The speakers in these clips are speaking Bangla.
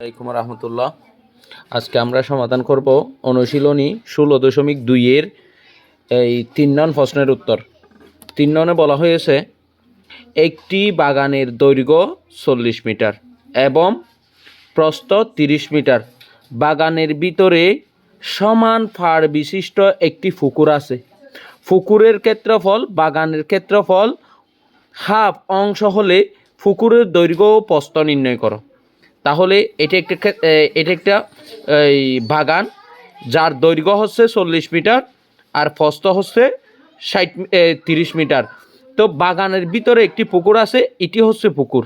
আলাইকুম রহমতুল্লাহ। আজকে আমরা সমাধান করব অনুশীলনী ষোলো দশমিক দুইয়ের এই তিন নন প্রশ্নের উত্তর। তিন ননে বলা হয়েছে, একটি বাগানের দৈর্ঘ্য চল্লিশ মিটার এবং প্রস্থ তিরিশ মিটার। বাগানের ভিতরে সমান ফাড় বিশিষ্ট একটি পুকুর আছে। পুকুরের ক্ষেত্রফল, বাগানের ক্ষেত্রফল, হাফ অংশ হলে পুকুরের দৈর্ঘ্য ও প্রস্থ নির্ণয় করো। তাহলে এটা একটা এটা একটা, এই, বাগান, যার দৈর্ঘ্য হচ্ছে চল্লিশ মিটার আর ফস্ত হচ্ছে ষাট তিরিশ মিটার। তো বাগানের ভিতরে একটি পুকুর আছে, এটি হচ্ছে পুকুর।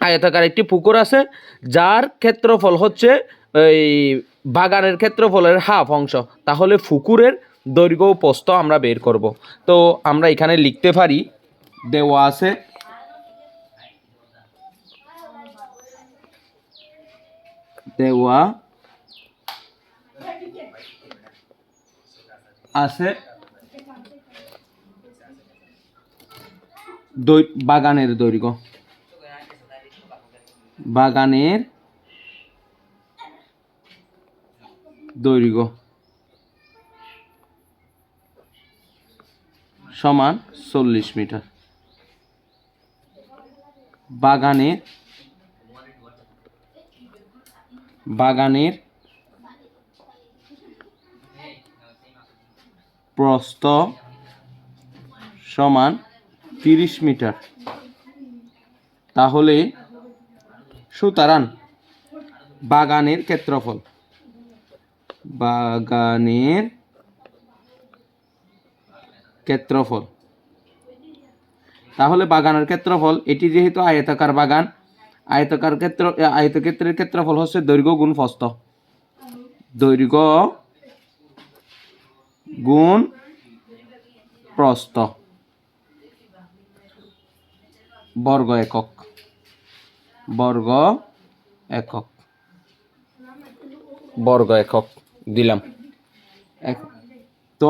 আয়তাকার একটি পুকুর আছে, যার ক্ষেত্রফল হচ্ছে, এই, বাগানের ক্ষেত্রফলের হাফ অংশ। তাহলে পুকুরের দৈর্ঘ্য প্রস্থ আমরা বের করব। তো আমরা এখানে লিখতে পারি, দেওয়া আছে দেওয়া আছে বাগানের দৈর্ঘ্য। বাগানের দৈর্ঘ্য সমান চল্লিশ মিটার। বাগানের বাগানের প্রস্থ সমান তিরিশ মিটার। তাহলে সুতরাং বাগানের ক্ষেত্রফল। বাগানের ক্ষেত্রফল। তাহলে বাগানের ক্ষেত্রফল, এটি যেহেতু আয়তাকার বাগান আয়তাকার ক্ষেত্র আয়তক্ষেত্রের ক্ষেত্রফল হচ্ছে দৈর্ঘ্য গুণ প্রস্থ দৈর্ঘ্য গুণ প্রস্থ। বর্গ একক। বর্গ একক। বর্গ একক, দিলাম। তো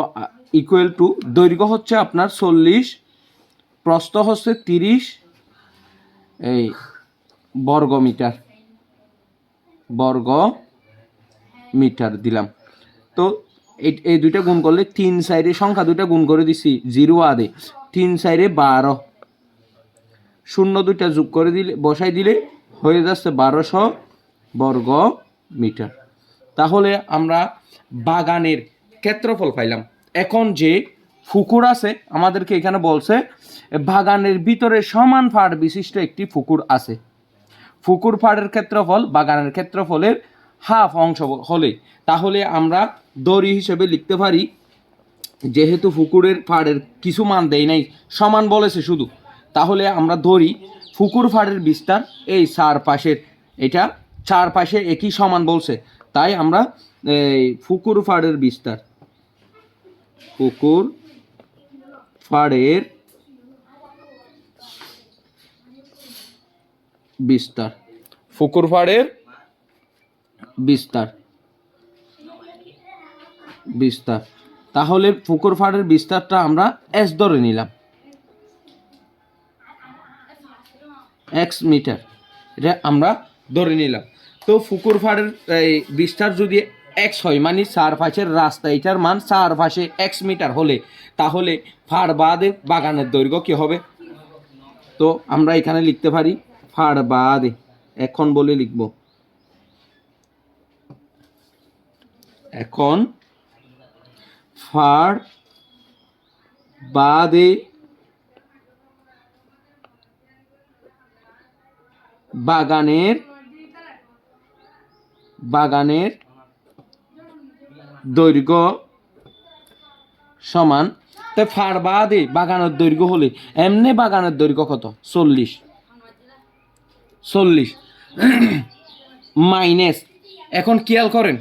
ইকুয়াল টু দৈর্ঘ্য হচ্ছে আপনার চল্লিশ, প্রস্থ হচ্ছে তিরিশ, এই বর্গ মিটার বর্গ মিটার দিলাম। তো এই দুইটা গুণ করলে তিন সাইডে সংখ্যা দুইটা গুণ করে দিছি জিরো আদে। তিন সাইডে বারো। শূন্য দুইটা যোগ করে দিলে, বসাই দিলে হয়ে যাচ্ছে বারোশো বর্গ মিটার তাহলে আমরা বাগানের ক্ষেত্রফল পাইলাম। এখন যে পুকুর আছে, আমাদেরকে এখানে বলছে, বাগানের ভিতরে সমান ফাড় বিশিষ্ট একটি পুকুর আছে। পুকুর ফাড়ের ক্ষেত্রফল, বাগানের ক্ষেত্রফলের হাফ অংশ হলে। তাহলে আমরা দড়ি হিসেবে লিখতে পারি, যেহেতু পুকুরের ফাড়ের কিছু মান দেয় নাই, সমান বলেছে শুধু। তাহলে আমরা ধরি পুকুর ফাড়ের বিস্তার এই চার পাশের, এটা চার পাশে একই সমান বলছে। তাই আমরা এই পুকুর ফাড়ের বিস্তার পুকুর ফাড়ের বিস্তার। পুকুর ফাড়ের বিস্তার। বিস্তার। তাহলে পুকুর ফাড়ের বিস্তারটা আমরা এস ধরে নিলাম। এক্স মিটার এটা আমরা ধরে নিলাম। তো পুকুর ফাড়ের এই বিস্তার যদি এক্স হয় মানে চার রাস্তা, এটার মান চার এক্স মিটার হলে, তাহলে ফাড় বাদে বাগানের দৈর্ঘ্য কী হবে? তো আমরা এখানে লিখতে পারি ফাড় বাদে। এখন বলে লিখব। এখন ফাড় বাদে বাগানের বাগানের দৈর্ঘ্য সমান। তো ফার বাদে বাগানের দৈর্ঘ্য হলে এমনি বাগানের দৈর্ঘ্য কত? চল্লিশ। চল্লিশ। মাইনাস। এখন খেয়াল করেন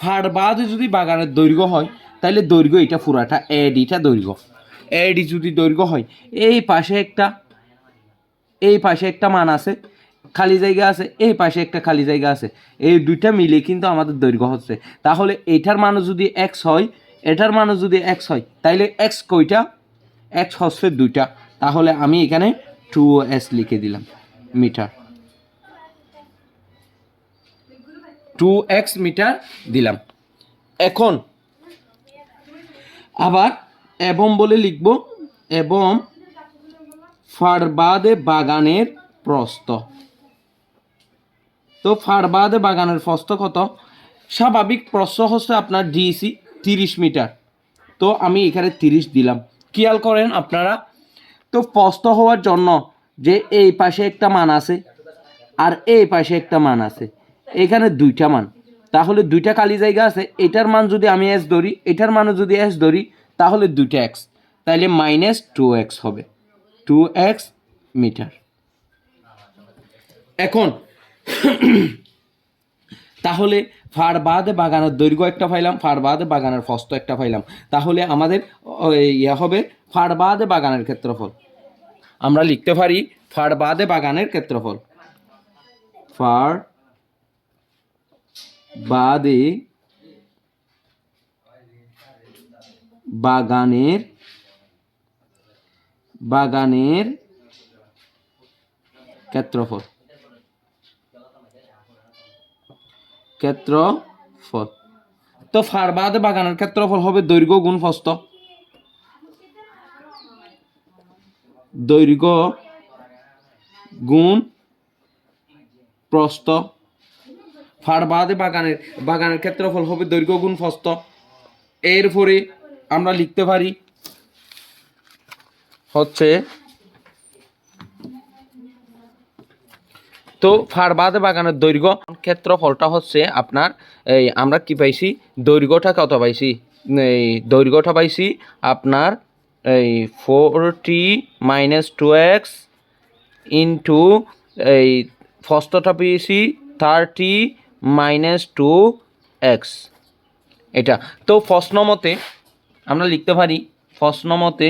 ফার বাদে যদি বাগানের দৈর্ঘ্য হয় তাহলে দৈর্ঘ্য এটা পুরাটা এডিটা দৈর্ঘ্য। এডি যদি দৈর্ঘ্য হয়, এই পাশে একটা, এই পাশে একটা মান আছে, খালি জায়গা আছে, এই পাশে একটা খালি জায়গা আছে, এই দুইটা মিলে কিন্তু আমাদের দৈর্ঘ্য হচ্ছে। তাহলে এটার মানও যদি এক্স হয়, এটার মানও যদি এক্স হয়, তাইলে এক্স কয়টা? এক্স হচ্ছে দুইটা। তাহলে আমি এখানে টু এস লিখে দিলাম। মিটার। টু এক্স মিটার দিলাম। এখন আবার এবং বলে লিখব এবং ফারবাদে বাগানের প্রস্থ। তো ফারবাদে বাগানের প্রস্থ কত? স্বাভাবিক প্রস্থ হচ্ছে আপনার ডিসি তিরিশ মিটার। তো আমি এখানে তিরিশ দিলাম। খেয়াল করেন আপনারা। তো প্রস্থ হওয়ার জন্য যে এই পাশে একটা মান আছে আর এই পাশে একটা মান আছে। এখানে দুইটা মান। তাহলে দুইটা খালি জায়গা আছে, এটার মান যদি আমি এস ধরি, এটার মানও যদি এস ধরি, তাহলে দুইটা এক্স তাহলে মাইনাস টু এক্স হবে। Two x metre. এখন, তাহলে ফারবাদে বাগানের দৈর্ঘ্য একটা পাইলাম ফারবাদে বাগানের ফস্ত একটা পাইলাম। তাহলে আমাদের ইয়ে হবে ফারবাদে বাগানের ক্ষেত্রফল। আমরা লিখতে পারি ফার বাদে বাগানের ক্ষেত্রফল। ফার বাদে বাগানের বাগানের ক্ষেত্রফল। ক্ষেত্রফল। তো ফারবাদ বাগানের ক্ষেত্রফল হবে দৈর্ঘ্য গুণ ফস্ত। দৈর্ঘ্য, গুণ, প্রস্থ। ফারবাদে বাগানের বাগানের ক্ষেত্রফল হবে দৈর্ঘ্য, গুণ ফস্ত এরপরে আমরা লিখতে পারি হচ্ছে, তো ফারবাদে বাগানের দৈর্ঘ্য, ক্ষেত্রফলটা হচ্ছে আপনার, এই আমরা কি পাইছি? দৈর্ঘ্যটা কত পাইছি, এই দৈর্ঘ্যটা পাইছি আপনার এই forty minus two x into এই ফস্তটা পেয়েছি থার্টি মাইনাস টু এক্স। এটা। তো প্রশ্ন আমরা লিখতে পারি প্রশ্ন মতে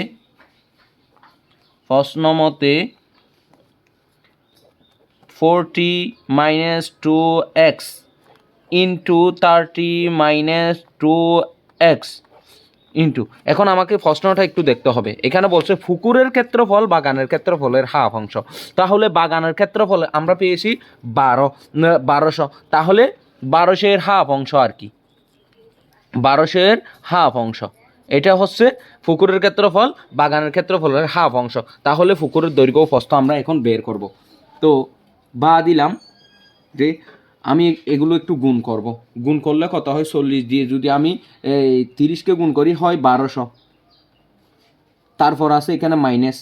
forty minus two x into thirty minus two x. Into. এখন আমাকে প্রশ্নটা একটু দেখতে হবে। এখানে বলছে পুকুরের ক্ষেত্রফল বাগানের ক্ষেত্রফলের হাফ অংশ। তাহলে বাগানের ক্ষেত্রফল আমরা পেয়েছি বারো বারোশো। তাহলে বারোশের হাফ অংশ আর কি? বারোশের হাফ অংশ। এটা হচ্ছে পুকুরের ক্ষেত্রফল, বাগানের ক্ষেত্রফলের হাফ অংশ। তাহলে পুকুরের দৈর্ঘ্য প্রস্থ আমরা এখন বের করব। তো বা দিলাম যে আমি এগুলো একটু গুণ করব। গুণ করলে কত হয়? চল্লিশ দিয়ে যদি আমি, এই তিরিশকে গুণ করি, হয় বারোশো। তারপর আছে এখানে মাইনাস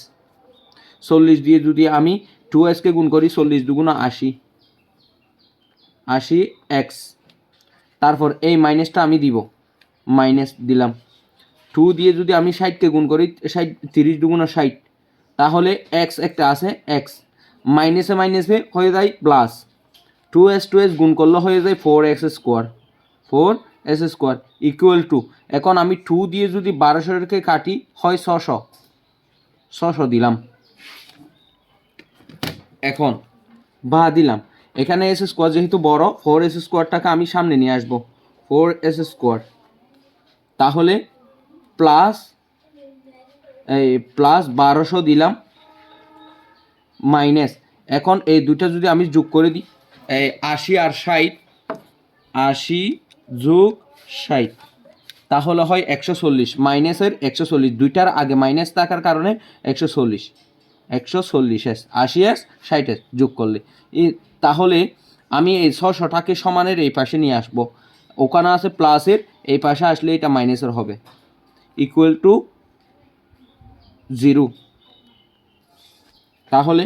চল্লিশ দিয়ে যদি আমি টু এসকে গুণ করি, চল্লিশ দুগুণ আশি। আশি এক্স তারপর এই মাইনাসটা আমি দিব। মাইনাস দিলাম। টু দিয়ে যদি আমি ষাটকে গুণ করি, ষাট, তিরিশ দুগুণ ষাট। তাহলে এক্স একটা আছে এক্স মাইনাসে মাইনাসে হয়ে যায় plus two s two s গুণ করলে হয়ে যায় four x square four s square equal to এখন আমি টু দিয়ে যদি বারোশোকে কাটি, হয় ছশো। ছশো দিলাম। এখন, বা দিলাম। এখানে এস স্কোয়ার যেহেতু বড় ফোর এস স্কোয়ারটাকে আমি সামনে নিয়ে আসব। ফোর এস স্কোয়ার তাহলে প্লাস এই প্লাস বারোশো দিলাম মাইনাস এখন এই দুটা যদি আমি যোগ করে দিই এই আশি আর ষাট, আশি যোগ ষাট। তাহলে হয় একশো চল্লিশ, মাইনাসের একশো চল্লিশ, দুইটার আগে মাইনাস থাকার কারণে একশো চল্লিশ। একশো চল্লিশ এস, আশি এস, ষাট এস যোগ করলে। তাহলে আমি এই ছশোটাকে সমানের এই পাশে নিয়ে আসব। ওখানে আছে প্লাসের, এই পাশে আসলে এটা মাইনাসের হবে। Equal to zero. তাহলে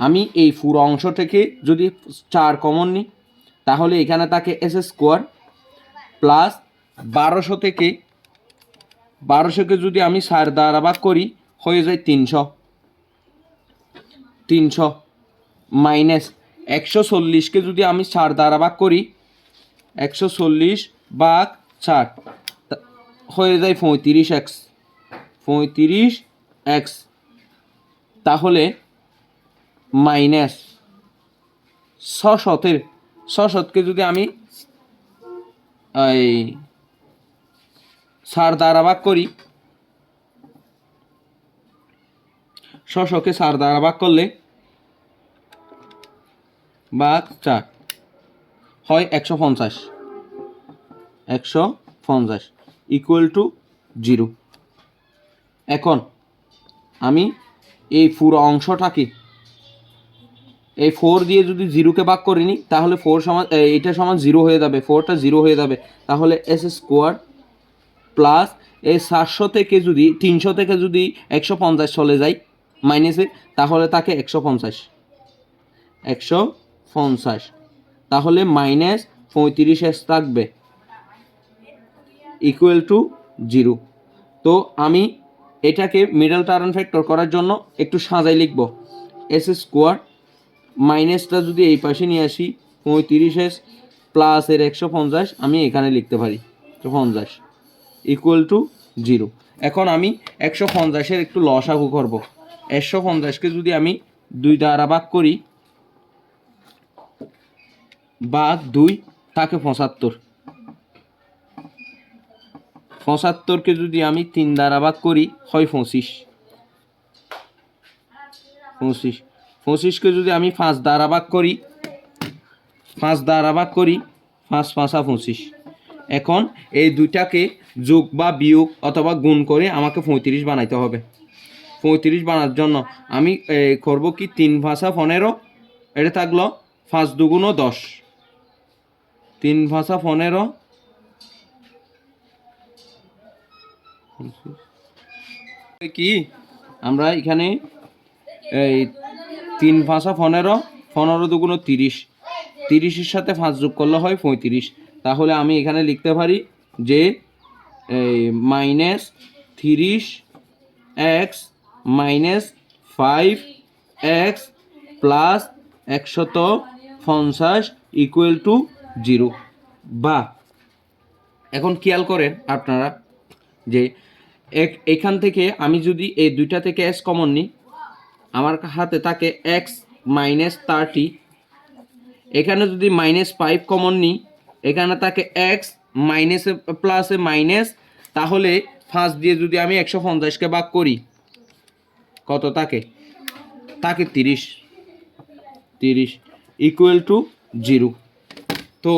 আমি এই পুরো অংশ থেকে যদি চার কমন নিই, তাহলে এখানে থাকে এস স্কোয়ার প্লাস বারোশো থেকে বারোশোকে যদি আমি সার দ্বারা ভাগ করি, হয়ে যায় তিনশো। তিনশো মাইনাস একশো চল্লিশকে যদি আমি চার দ্বারা ভাগ করি, একশো চল্লিশ ভাগ চার হয়ে যায় পঁয়ত্রিশ এক্স পঁয়ত্রিশ এক্স। তাহলে মাইনাস ছশতের ছশতকে যদি আমি এই সার দ্বারা ভাগ করি ছশকে সার দ্বারা ভাগ করলে ভাগ চার হয় একশো পঞ্চাশ। একশো পঞ্চাশ ইকুয়াল টু জিরো এখন আমি এই পুরো অংশটাকে এই ফোর দিয়ে যদি জিরোকে ভাগ করে নিই তাহলে ফোর সমান এ, এটা সমান জিরো হয়ে যাবে ফোরটা জিরো হয়ে যাবে। তাহলে এস স্কোয়ার প্লাস এই সাতশো থেকে যদি তিনশো থেকে যদি একশো পঞ্চাশ চলে যায় মাইনাসে তাহলে তাকে একশো পঞ্চাশ। একশো পঞ্চাশ। তাহলে মাইনাস পঁয়ত্রিশ এস থাকবে ইকুয়াল টু জিরো তো আমি এটাকে মিডল টার্ন ফ্যাক্টর করার জন্য একটু সাজাই লিখব। এস স্কোয়ার মাইনাসটা যদি এই পাশে নিয়ে আসি, পঁয়ত্রিশ এস প্লাস এর একশো পঞ্চাশ, আমি এখানে লিখতে পারি। পঞ্চাশ ইকুয়াল টু জিরো এখন আমি একশো পঞ্চাশের একটু লসাগু করব। একশো পঞ্চাশকে যদি আমি দুই দ্বারা ভাগ করি ভাগ দুই, তাকে পঁচাত্তর। পঁচাত্তরকে যদি আমি তিন দ্বারা ভাগ করি, হয় পঁচিশ। পঁচিশ। পঁচিশকে যদি আমি পাঁচ দ্বারা ভাগ করি, পাঁচ দ্বারা ভাগ করি, পাঁচ পাঁচা পঁচিশ। এখন এই দুইটাকে যোগ বা বিয়োগ অথবা গুণ করে আমাকে পঁয়ত্রিশ বানাইতে হবে। পঁয়ত্রিশ বানার জন্য আমি করব কি তিন ভাষা পনেরো, এটা থাকল পাঁচ দুগুণো দশ। তিন ভাষা পনেরো কি? আমরা এখানে, এই তিন ভাষা পনেরো পনেরো দুগুণ তিরিশ। তিরিশের সাথে পাঁচ যোগ করলে হয় পঁয়ত্রিশ। তাহলে আমি এখানে লিখতে পারি যে মাইনাস তিরিশ x minus five x plus একশত পঞ্চাশ ইকুয়াল টু জিরো বা, এখন খেয়াল করেন আপনারা যে এখান থেকে আমি যদি এই দুইটা থেকে এস কমন নিই আমার হাতে থাকে এক্স মাইনাস থার্টি এখানে যদি মাইনাস ফাইভ কমন নিই, এখানে থাকে এক্স মাইনাসে প্লাসে মাইনাস তাহলে ফার্স্ট দিয়ে যদি আমি একশো পঞ্চাশকে ভাগ করি, কত থাকে? থাকে তিরিশ। তিরিশ ইকুয়াল টু জিরো তো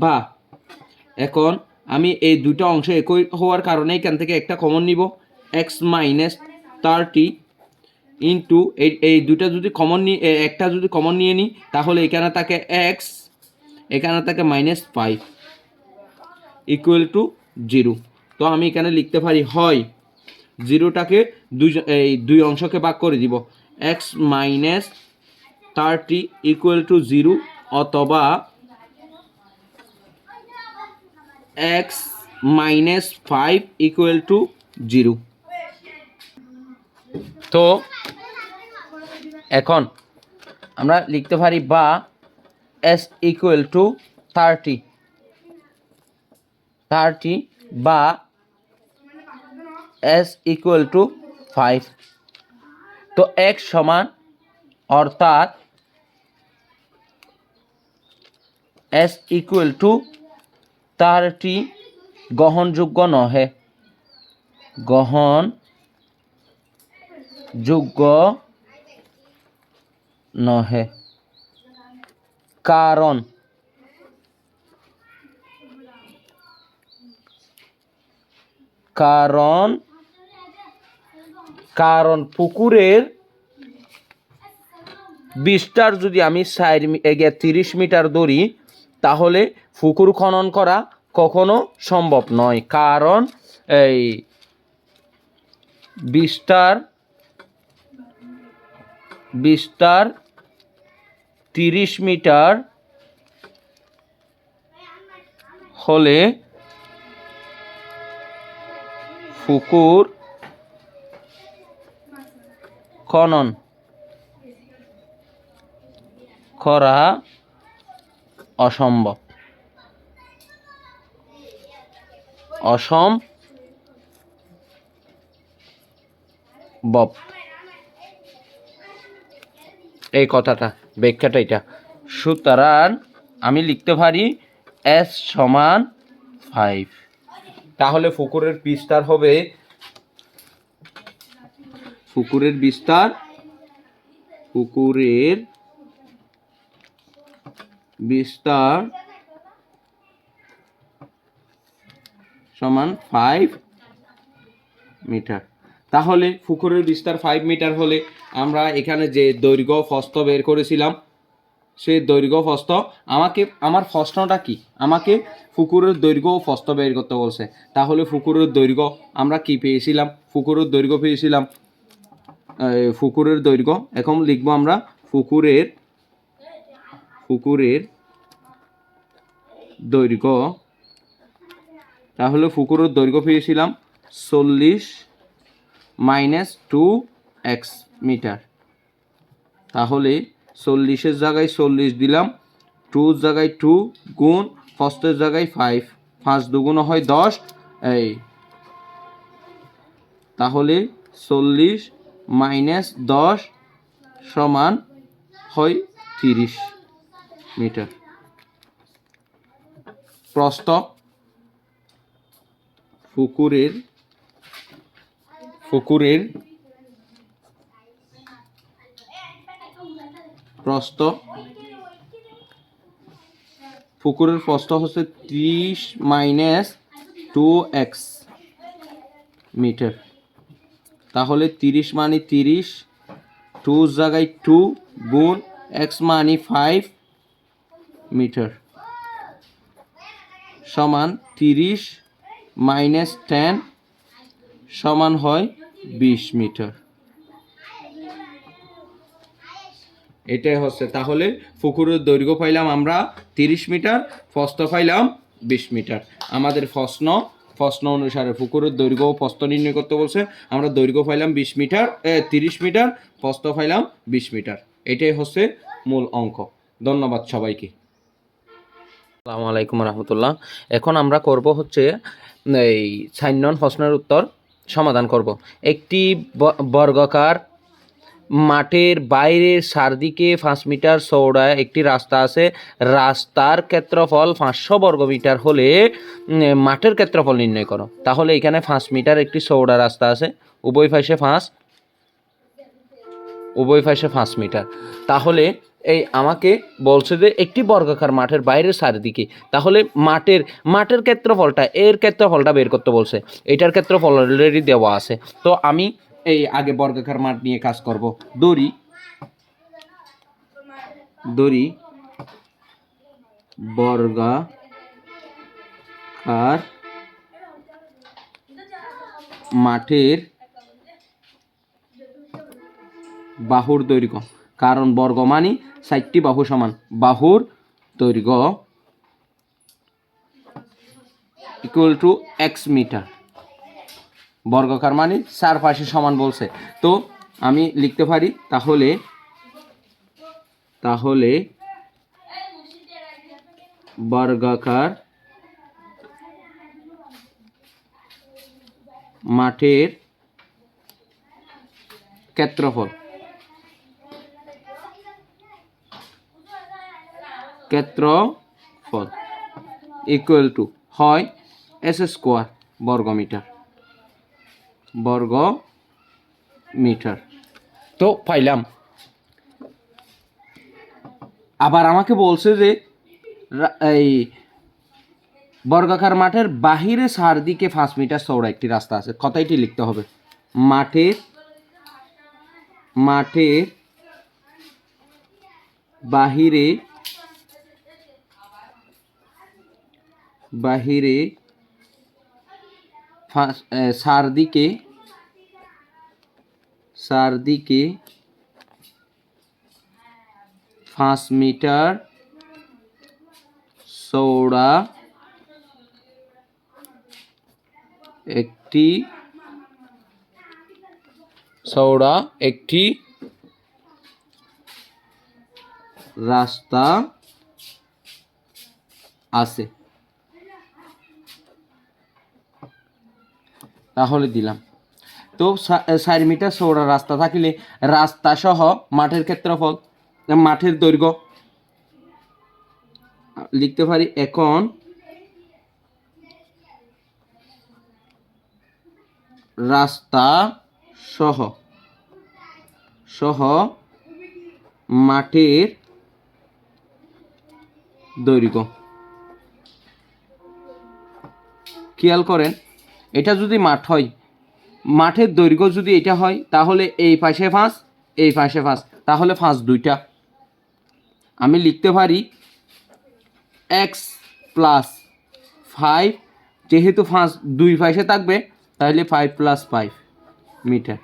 বা, এখন আমি এই দুটো অংশ একই হওয়ার কারণে এখান থেকে একটা কমন নিব। এক্স মাইনাস থার্টি ইন্টু এই এই দুটা যদি কমন নিয়ে একটা যদি কমন নিয়ে নিই, তাহলে এখানে থাকে এক্স এখানে থাকে minus five equal to zero তো আমি এখানে লিখতে পারি, হয় জিরোটাকে দুই, এই দুই অংশকে ভাগ করে দিব। X minus thirty equal to zero অথবা x minus five equal to zero তো এখন আমরা লিখতে পারি বা s equal to thirty thirty বা এস ইকুয়াল টু ফাইভ তো এক সমান অর্থাৎ এস ইকুয়াল টু থার্টি গ্রহণযোগ্য নহে। গ্রহণ যোগ্য নহে। কারণ কারণ কারণ পুকুরের বিস্তার যদি আমি সাইড এগিয়ে তিরিশ মিটার দৌড়ি, তাহলে পুকুর খনন করা কখনো সম্ভব নয়। কারণ এই বিস্তার বিস্তার তিরিশ মিটার হলে পুকুর খনন করা অসম্ভব। অসম্ভব। এই কথাটা। ব্যাখ্যাটা এটা। সুতরাং আমি লিখতে পারি এস সমান ফাইভ তাহলে পুকুরের বিস্তার হবে পুকুরের বিস্তার পুকুরের বিস্তার সমান ফাইভ মিটার। তাহলে পুকুরের বিস্তার ফাইভ মিটার হলে আমরা এখানে যে দৈর্ঘ্য ফস্ত বের করেছিলাম সেই দৈর্ঘ্য ফস্ত আমাকে আমার প্রশ্নটা কি? আমাকে পুকুরের দৈর্ঘ্য ও ফস্ত বের করতে বলছে। তাহলে পুকুরের দৈর্ঘ্য আমরা কি পেয়েছিলাম? পুকুরের দৈর্ঘ্য পেয়েছিলাম এই, পুকুরের দৈর্ঘ্য। এখন লিখব আমরা পুকুরের পুকুরের দৈর্ঘ্য। তাহলে পুকুরের দৈর্ঘ্য পেয়েছিলাম চল্লিশ মাইনাস টু এক্স। মিটার। তাহলে চল্লিশের জায়গায় চল্লিশ দিলাম, টুর জায়গায় টু গুণ, ফার্স্টের জায়গায় ফাইভ। পাঁচ দুগুণ হয় দশ, এই। তাহলে চল্লিশ মাইনাস দশ সমান হয় তিরিশ মিটার। প্রস্থ পুকুরের পুকুরের প্রস্থ। পুকুরের প্রস্থ হচ্ছে ত্রিশ মাইনাস টু এক্স মিটার। তাহলে তিরিশ মানে তিরিশ, টু জায়গায় টু গুণ এক্স মানে ফাইভ মিটার। সমান তিরিশ মাইনাস টেন সমান হয় বিশ মিটার। এটাই হচ্ছে। তাহলে পুকুরের দৈর্ঘ্য পাইলাম আমরা তিরিশ মিটার, ফস্ত পাইলাম বিশ মিটার। আমাদের প্রশ্ন প্রশ্ন অনুসারে পুকুরের দৈর্ঘ্য ও নির্ণয় করতে বলছে। আমরা দৈর্ঘ্য পাইলাম বিশ মিটার তিরিশ মিটার প্রস্থ পাইলাম বিশ মিটার। এটাই হচ্ছে মূল অঙ্ক। ধন্যবাদ সবাইকে। আসসালামু আলাইকুম রহমতুল্লাহ। এখন আমরা করব হচ্ছে, এই সাইন নন প্রশ্নের উত্তর সমাধান করব। একটি বর্গাকার মাঠের বাইরের চারদিকে পাঁচ মিটার চৌড়া একটি রাস্তা আছে। রাস্তার ক্ষেত্রফল পাঁচশো বর্গমিটার হলে মাঠের ক্ষেত্রফল নির্ণয় করো। তাহলে এখানে পাঁচ মিটার একটি চৌড়া রাস্তা আছে। উভয় পাশে পাঁচ, উভয় পাশে পাঁচ মিটার। তাহলে এই আমাকে বলছে যে একটি বর্গাকার মাঠের বাইরের চারিদিকে। তাহলে মাঠের মাঠের ক্ষেত্রফলটা, এর ক্ষেত্রফলটা বের করতে বলছে। এটার ক্ষেত্রফল অলরেডি দেওয়া আছে। তো আমি এই আগে বর্গাকার মাঠ নিয়ে কাজ করব। দড়ি। দড়ি। বর্গাকার মাঠের বাহুর দৈর্ঘ্য। কারণ বর্গ মানি ষাটটি বাহু সমান। বাহুর দৈর্ঘ্য ইকুয়াল টু এক্স মিটার বর্গকার মানে চার পাশে সমান বলছে। তো আমি লিখতে পারি, তাহলে তাহলে বর্গাকার মাঠের ক্ষেত্রফল ক্ষেত্রফল ইকুয়াল টু হয় এস স্কোয়ার বর্গমিটার। বর্গ মিটার। তো পাইলাম। আবার আমাকে বলছে যে এই বর্গাকার মাঠের বাহিরে চারদিকে পাঁচ মিটার চৌড়া একটি রাস্তা আছে। কথাইটি লিখতে হবে। মাঠের মাঠের বাহিরে বাহিরে চারদিকে চারদিকে পাঁচ মিটার চৌড়া একটি চৌড়া একটি রাস্তা আছে। তাহলে দিলাম। তো চার মিটার চৌড়া রাস্তা থাকিলে রাস্তা সহ মাঠের ক্ষেত্রফল মাঠের দৈর্ঘ্য লিখতে পারি এখন রাস্তা সহ সহ মাঠের দৈর্ঘ্য। খেয়াল করেন, এটা যদি মাঠ হয় মাঠের দৈর্ঘ্য যদি এটা হয়, তাহলে এই পাশে ফাঁস, এই পাশে ফাঁস, তাহলে ফাঁস দুইটা। আমি লিখতে পারি এক্স প্লাস ফাইভ যেহেতু ফাঁস দুই পাশে থাকবে, তাহলে ফাইভ প্লাস ফাইভ মিটার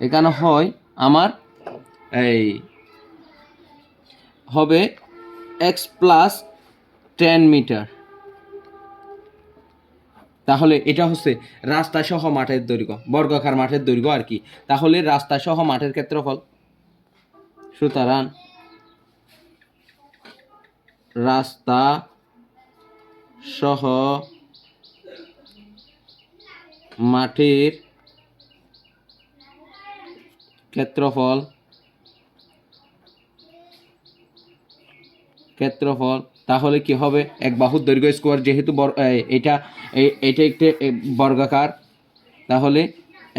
এখানে হয় আমার এই হবে এক্স প্লাস টেন মিটার তাহলে এটা হচ্ছে রাস্তা সহ মাঠের দৈর্ঘ্য, বর্গাকার মাঠের দৈর্ঘ্য আর কি। তাহলে রাস্তা সহ মাঠের ক্ষেত্রফল, সুতরাং রাস্তা সহ মাঠের ক্ষেত্রফল ক্ষেত্রফল তাহলে কি হবে? এক বাহুর দৈর্ঘ্য স্কোয়ার যেহেতু এটা এটা একটি বর্গাকার। তাহলে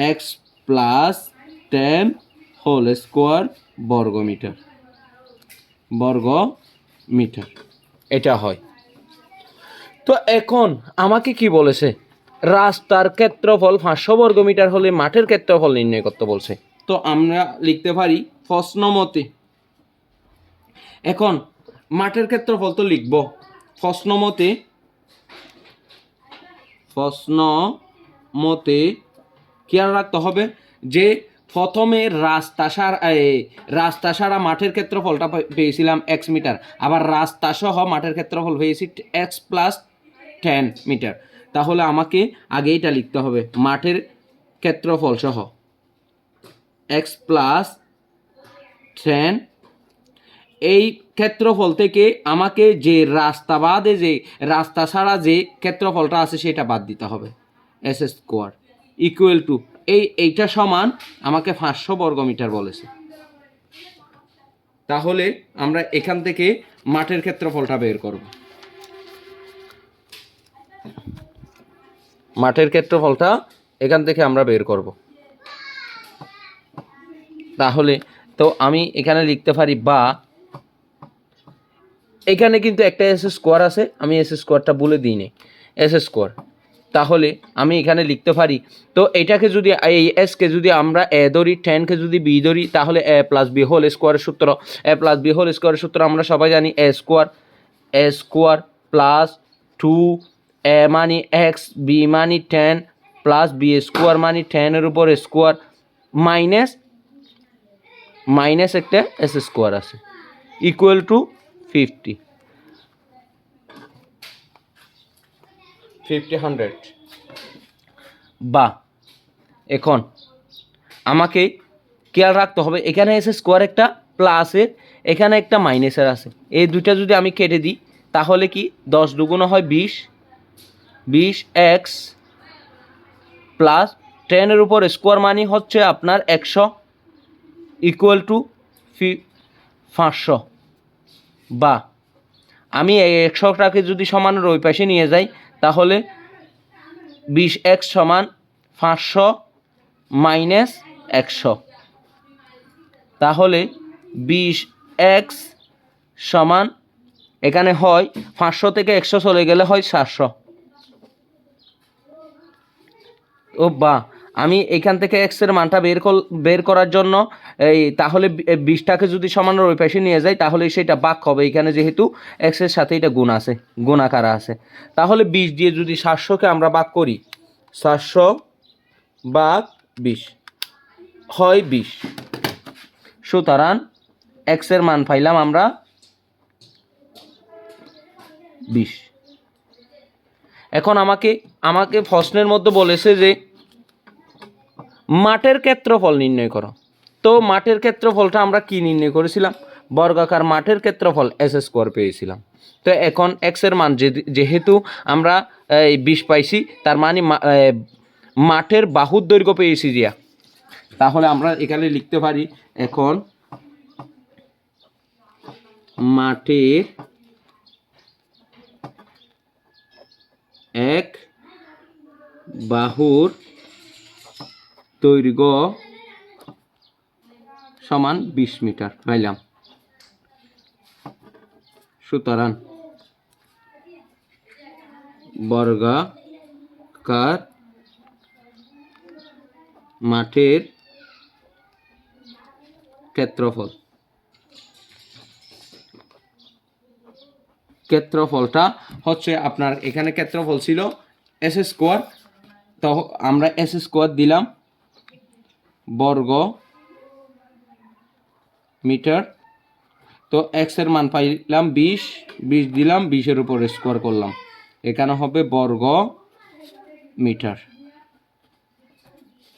x plus ten whole square বর্গ মিটার বর্গ মিটার এটা হয়। তো এখন আমাকে কি বলেছে? রাস্তার ক্ষেত্রফল পাঁচশো বর্গ মিটার হলে মাঠের ক্ষেত্রফল নির্ণয় করতে বলছে। তো আমরা লিখতে পারি প্রশ্ন মতে এখন মাঠের ক্ষেত্রফল তো লিখব। প্রশ্ন মতে প্রশ্ন মতে খেয়াল রাখতে হবে যে প্রথমে রাস্তা সারা রাস্তা সারা মাঠের ক্ষেত্রফলটা পেয়েছিলাম এক্স মিটার, আবার রাস্তা সহ মাঠের ক্ষেত্রফল পেয়েছি এক্স প্লাস টেন মিটার তাহলে আমাকে আগে এটা লিখতে হবে, মাঠের ক্ষেত্রফল সহ এক্স প্লাস টেন এই ক্ষেত্রফল থেকে আমাকে যে রাস্তা বাদে যে রাস্তা ছাড়া যে ক্ষেত্রফলটা আছে সেটা বাদ দিতে হবে। S s square equal to এই এইটা সমান আমাকে পাঁচশো বর্গ মিটার বলেছে। তাহলে আমরা এখান থেকে মাঠের ক্ষেত্রফলটা বের করব। মাঠের ক্ষেত্রফলটা এখান থেকে আমরা বের করব। তাহলে তো আমি এখানে লিখতে পারি বা এখানে কিন্তু একটা এস স্কোয়ার আছে, আমি এস স্কোয়ারটা বলে দিই নি। এস স্কোয়ার তাহলে আমি এখানে লিখতে পারি, তো এটাকে যদি, এই এসকে যদি আমরা এ ধরি টেনকে যদি বি ধরি, তাহলে এ প্লাস বি হোল স্কোয়ারের সূত্র এ প্লাস বি হোল স্কোয়ারের সূত্র আমরা সবাই জানি a square a square plus two a money x B মানি টেন প্লাস বি স্কোয়ার মানি টেনের উপর স্কোয়ার মাইনাস মাইনাস একটা এস স্কোয়ার আছে। Equal to fifty. Fifty hundred. বা এখন আমাকে খেয়াল রাখতে হবে এখানে এসে স্কোয়ার একটা প্লাসের এখানে একটা মাইনাসের আছে। এই দুইটা যদি আমি কেটে দিই তাহলে কি দশ দুগুণ হয় বিশ? বিশ এক্স প্লাস টেনের উপর স্কোয়ার মানি হচ্ছে আপনার একশো ইকুয়াল টু ফি পাঁচশো। বা আমি এই একশোটাকে যদি সমানের ওই পাশে নিয়ে যাই, তাহলে বিশ এক্স সমান পাঁচশো মাইনাস একশো। তাহলে বিশ এক্স সমান এখানে হয় পাঁচশো থেকে একশো চলে গেলে হয় সাতশো। ও বা আমি এখান থেকে এক্সের মানটা বের কর- বের করার জন্য, এই, তাহলে বিশটাকে যদি সমান ওই পাশে নিয়ে যাই, তাহলে সেটা বাক হবে। এখানে যেহেতু এক্সের সাথে এটা গুণ আছে, গুণাকার আছে। তাহলে বিশ দিয়ে যদি সাতশোকে আমরা বাক করি, সাতশো বাক বিশ, হয় বিশ। সুতরাং এক্সের মান পাইলাম আমরা বিশ। এখন আমাকে আমাকে প্রশ্নের মধ্যে বলেছে যে মাঠের ক্ষেত্রফল নির্ণয় করো। তো মাঠের ক্ষেত্রফলটা আমরা কি নির্ণয় করেছিলাম? বর্গাকার মাঠের ক্ষেত্রফল এস স্কোয়ার পেয়েছিলাম। তো এখন এক্সের মান যেহেতু আমরা, এই বিষ পাইছি, তার মানে মাঠের বাহুর দৈর্ঘ্য পেয়েছি দিয়া। তাহলে আমরা এখানে লিখতে পারি, এখন মাঠের এক বাহুর দৈর্ঘ্য সমান বিশ মিটার। পাইলাম। সুতরাং বর্গাকার মাঠের ক্ষেত্রফল। ক্ষেত্রফলটা হচ্ছে আপনার এখানে ক্ষেত্রফল ছিল এস স্কোয়ার, তো আমরা এস স্কোয়ার দিলাম। বর্গ মিটার। তো এক্স মান পাইলাম বিশ বিশ দিলাম, বিশের উপর স্কোয়ার করলাম। এখানে হবে বর্গ মিটার।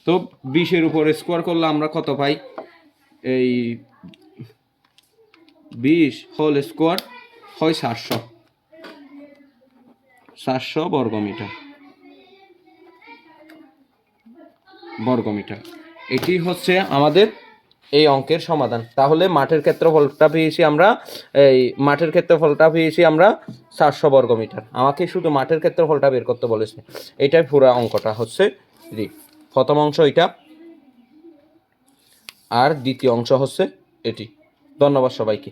তো বিশের উপর স্কোয়ার করলে আমরা কত পাই? এই বিশ হোল স্কোয়ার হয় সাতশো। সাতশো বর্গমিটার বর্গমিটার এটি হচ্ছে আমাদের এই অঙ্কের সমাধান। তাহলে মাঠের ক্ষেত্রফলটা পেয়েছি আমরা, এই মাঠের ক্ষেত্রফলটা পেয়েছি আমরা চারশো বর্গমিটার আমাকে শুধু মাঠের ক্ষেত্রফলটা বের করতে বলেছে। এটাই পুরা অঙ্কটা হচ্ছে রি। প্রথম অংশ এটা, আর দ্বিতীয় অংশ হচ্ছে এটি। ধন্যবাদ সবাইকে।